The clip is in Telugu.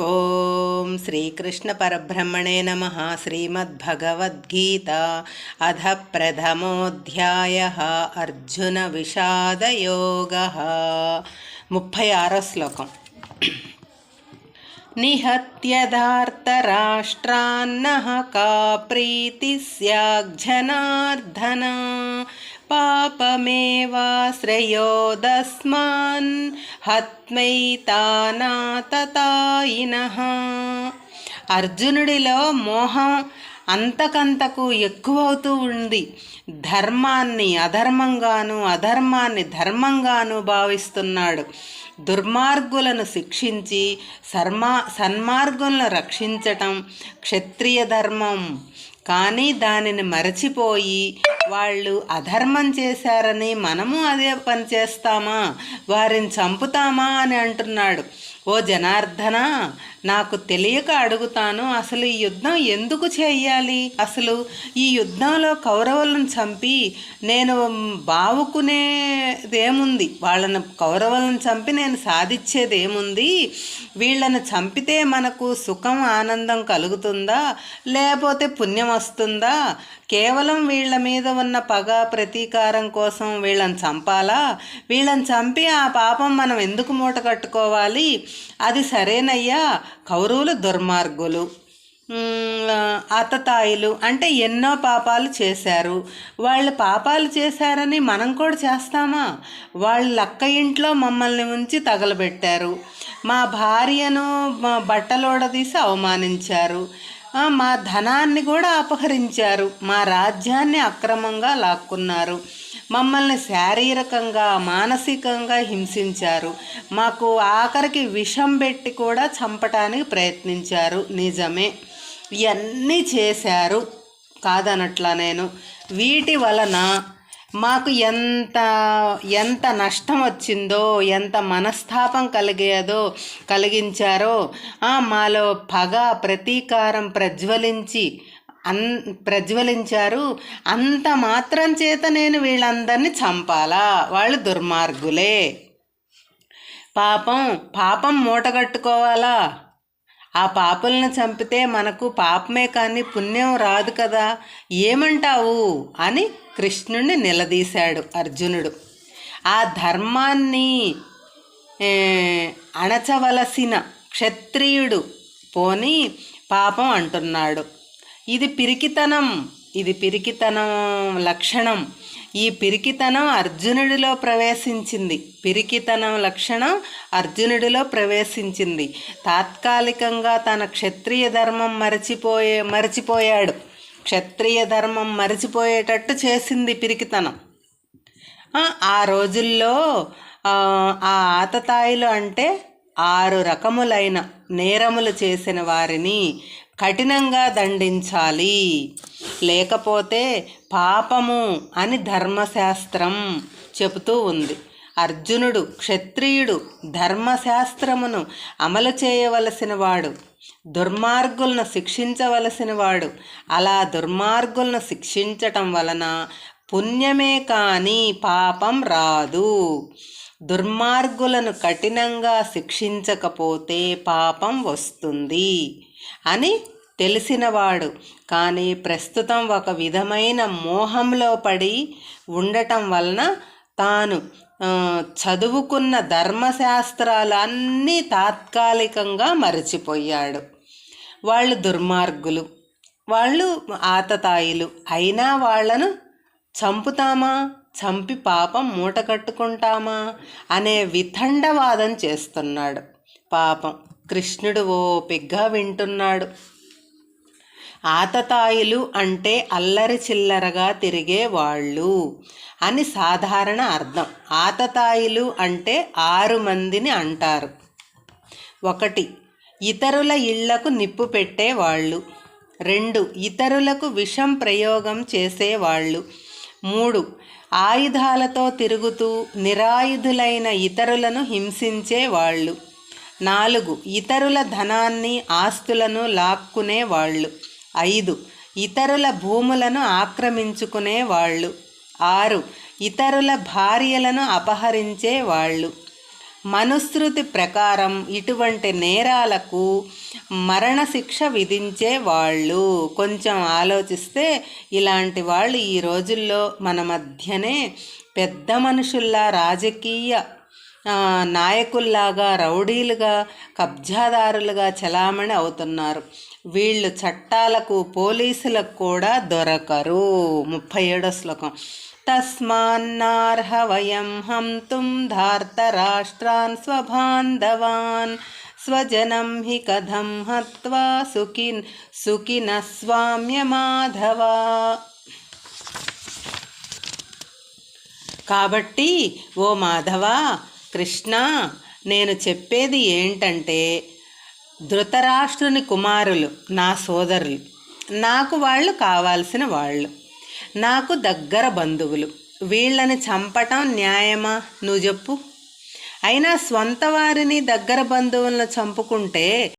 ॐ श्रीकृष्णपरब्रह्मणे नमः श्रीमद्भगवद्गीता। अध प्रथमोऽध्यायः अर्जुनविषादयोगः मुप्पै आरो श्लोकम्। ఆరో శ్లోకం निहत्यदार्तराष्ट्रान्नः का प्रीतिः स्याज्जनार्दन पापमेवाश्रयोदस्मान् హత్మైతానాతతాయినః అర్జునుడిలో మోహం అంతకంతకు ఎక్కువవుతూ ఉంది ధర్మాన్ని అధర్మంగాను అధర్మాన్ని ధర్మంగాను భావిస్తున్నాడు దుర్మార్గులను శిక్షించి సర్మా సన్మార్గులను రక్షించటం క్షత్రియ ధర్మం. కానీ దానిని మరచిపోయి వాళ్ళు అధర్మం చేశారని మనము అదే పని చేస్తామా? వారిని చంపుతామా అని అంటున్నాడు. ఓ జనార్దన నాకు తెలియక అడుగుతాను అసలు ఈ యుద్ధం ఎందుకు చేయాలి? అసలు ఈ యుద్ధంలో కౌరవులను చంపి నేను బావుకునేదేముంది? వాళ్ళని కౌరవులను చంపి నేను సాధించేదేముంది? వీళ్ళను వీళ్ళని చంపితే మనకు సుఖం ఆనందం కలుగుతుందా? లేకపోతే పుణ్యం వస్తుందా? కేవలం వీళ్ళ మీద ఉన్న పగ ప్రతీకారం కోసం వీళ్ళని చంపాలా? వీళ్ళని చంపి ఆ పాపం మనం ఎందుకు మూట కట్టుకోవాలి? అది సరేనయ్యా. కౌరవులు దుర్మార్గులు. అతతాయిలు అంటే ఎన్నో పాపాలు చేశారు. వాళ్ళు పాపాలు చేశారని మనం కూడా చేస్తామా? వాళ్ళ లక్క ఇంట్లో మమ్మల్ని ఉంచి తగలబెట్టారు. మా భార్యను బట్టలోడదీసి అవమానించారు. మా ధనాన్ని కూడా అపహరించారు. మా రాజ్యాన్ని అక్రమంగా లాక్కున్నారు. మమ్మల్ని శారీరకంగా మానసికంగా హింసించారు. మాకు ఆఖరికి విషం పెట్టి కూడా చంపటానికి ప్రయత్నించారు. నిజమే. ఇవన్నీ చేశారు. కాదనట్లా నేను. వీటి వలన మాకు ఎంత ఎంత నష్టం వచ్చిందో ఎంత మనస్తాపం కలిగేదో కలిగించారో మాలో పగ ప్రతీకారం ప్రజ్వలించి అన్ ప్రజ్వలించారు. అంత మాత్రం చేత నేను వీళ్ళందరినీ చంపాలా? వాళ్ళు దుర్మార్గులే. పాపం పాపం మూటగట్టుకోవాలా ఆ పాపలను చంపితే మనకు పాపమే కానీ పుణ్యం రాదు కదా. ఏమంటావు? అని కృష్ణుణ్ణి నిలదీశాడు అర్జునుడు. ఆ ధర్మాన్ని అణచవలసిన క్షత్రియుడు పోని పాపం అంటున్నాడు. ఇది పిరికితనం. ఇది పిరికితనం లక్షణం. ఈ పిరికితనం అర్జునుడిలో ప్రవేశించింది. పిరికితనం లక్షణం అర్జునుడిలో ప్రవేశించింది. తాత్కాలికంగా తన క్షత్రియ ధర్మం మరచిపోయే మరచిపోయాడు. క్షత్రియ ధర్మం మరచిపోయేటట్టు చేసింది పిరికితనం. ఆ రోజుల్లో ఆ ఆతతాయిలు అంటే ఆరు రకములైన నేరములు చేసిన వారిని కఠినంగా దండించాలి. లేకపోతే పాపము అని ధర్మశాస్త్రం చెబుతూ ఉంది. అర్జునుడు క్షత్రియుడు ధర్మశాస్త్రమును అమలు చేయవలసిన వాడు దుర్మార్గులను శిక్షించవలసిన వాడు. అలా దుర్మార్గులను శిక్షించటం వలన పుణ్యమే కానీ పాపం రాదు. దుర్మార్గులను కఠినంగా శిక్షించకపోతే పాపం వస్తుంది అని తెలిసినవాడు. కానీ ప్రస్తుతం ఒక విధమైన మోహంలో పడి ఉండటం వలన తాను చదువుకున్న ధర్మశాస్త్రాలు అన్నీ తాత్కాలికంగా మరచిపోయాడు. వాళ్ళు దుర్మార్గులు వాళ్ళు ఆతతాయిలు. అయినా వాళ్ళను చంపుతామా? చంపి పాపం మూట కట్టుకుంటామా? అనే వితండవాదం చేస్తున్నాడు. పాపం కృష్ణుడు ఓపిగ్గా వింటున్నాడు. ఆతతాయిలు అంటే అల్లరి చిల్లరగా తిరిగే వాళ్ళు అని సాధారణ అర్థం. ఆతతాయిలు అంటే ఆరు మందిని అంటారు. ఒకటి ఇతరుల ఇళ్ళకు నిప్పు పెట్టేవాళ్ళు రెండు ఇతరులకు విషం ప్రయోగం చేసేవాళ్ళు మూడు ఆయుధాలతో తిరుగుతూ నిరాయుధులైన ఇతరులను హింసించే వాళ్ళు. నాలుగు ఇతరుల ధనాన్ని ఆస్తులను లాక్కునే వాళ్ళు. ఐదు. ఇతరుల భూములను ఆక్రమించుకునే వాళ్ళు. ఆరు. ఇతరుల భార్యలను అపహరించే వాళ్ళు. మనుస్మృతి ప్రకారం ఇటువంటి నేరాలకు మరణశిక్ష విధించే వాళ్ళు. కొంచెం ఆలోచిస్తే ఇలాంటి వాళ్ళు ఈ రోజుల్లో మన మధ్యనే పెద్ద మనుషుల్లా రాజకీయ నాయకుల్లాగా రౌడీలుగా కబ్జాదారులుగా చలామణి అవుతున్నారు. వీళ్ళు చట్టాలకు పోలీసులకు కూడా దొరకరు. ముప్పై ఏడో శ్లోకం. తస్మాన్నార్హ వయం హంతుం ధార్తరాష్ట్రాన్ స్వబాంధవాన్ స్వజనం హి కథం హత్వా సుఖిన్ సుఖిన స్వామ్యమాధవా కాబట్టి ఓ మాధవ కృష్ణ నేను చెప్పేది ఏంటంటే ధృతరాష్ట్రుని కుమారులు నా సోదరులు. నాకు వాళ్ళు కావాల్సిన వాళ్ళు. నాకు దగ్గర బంధువులు. వీళ్ళని చంపటం న్యాయమా? నువ్వు చెప్పు. అయినా స్వంత వారిని దగ్గర బంధువులను చంపుకుంటే